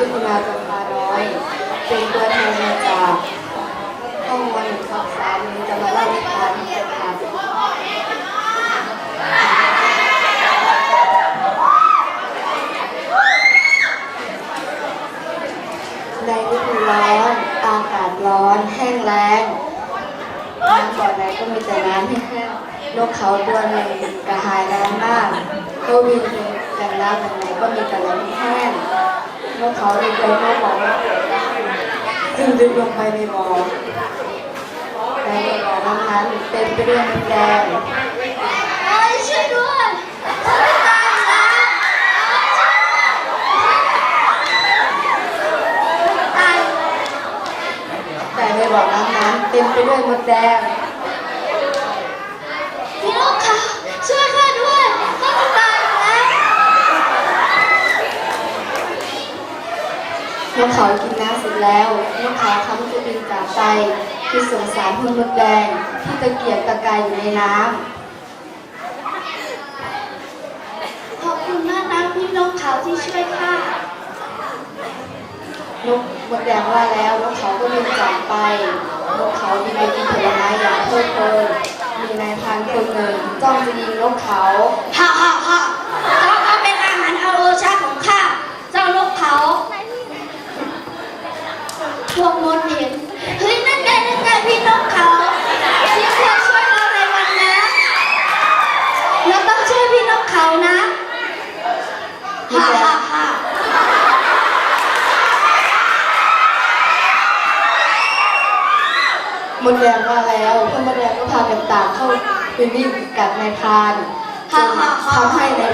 ชุติมาจำปาน้อย เป็นตัวแทนมาจากห้องวันหนึ่งทับสามนี้จะมาเล่านิทานให้ฟังในฤดูร้อนอากาศร้อนแห้งแล้งน้ำบ่อไหนก็มีแต่น้ำแห้งๆนกเขาตัวหนึ่งกระหายน้ำมากก็วิ่งกันน้ำแบบไหนก็มีแต่น้ำแห้ง นกเขาดีใจมากบอกว่าจึงดึงลงไปในบ่อในบ่อนั้นเต็มไปด้วยมดแดงโอ้ยช่วยด้วยฉันไม่ตายแตายแต่ในบ่อน้ำนั้นเต็มไปด้วยมดแดง พี่ลูกค่ะช่วยข้าด้วยข้าจะตายแล้ว นกเขากินน้ำเสร็จแล้วนกเขาคำจะบินจากไปคือสงสารพวกมดแดงที่ตะเกียกตะกายอยู่ในน้ขอบคุณมากนะพี่นกเขาที่ช่วยข้าำนกมดแดงว่าแล้วนกเขาก็บินจากไปนกเขาบินไปกินผลไม้อย่างเพลิดเพลินมีนายพรานคนหนึ่งจ้องจะยิงนกเขาฮ่าฮ่าฮ่าเจ้าก็เป็นอาหารเอาโอชาของข้าเจ้านกเขา พวกมดเห็นเฮ้ยนั่นไงนั่นไงพี่นกเขาที่เคยช่วยเราในวันนั้นเราต้องช่วยพี่นกเขานะฮ่าฮ่าฮ่ามดแดงว่าแล้วเพื่อนมดแดงก็พากันต่างเข้าไปวิ่งกัดนายพรานจนทำให้นาย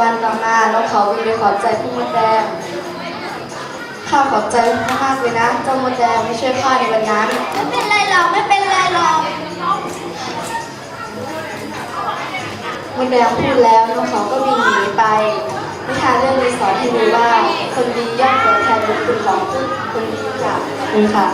วันต่อมานกเขาวิ่งไปขอบใจพี่มดแดงข้าขอบใจมากๆเลยนะเจ้ามดแดงไม่ช่วยข้าในวันนั้นไม่เป็นไรหรอกไม่เป็นไรหรอกมดแดงพูดแล้วนกเขาก็บินหนีไปนิทานเรื่องนี้สอนให้รู้ว่า คนดีย่อมตอบแทนบุญคุณของผู้คนดีค่ะขอบคุณค่ะ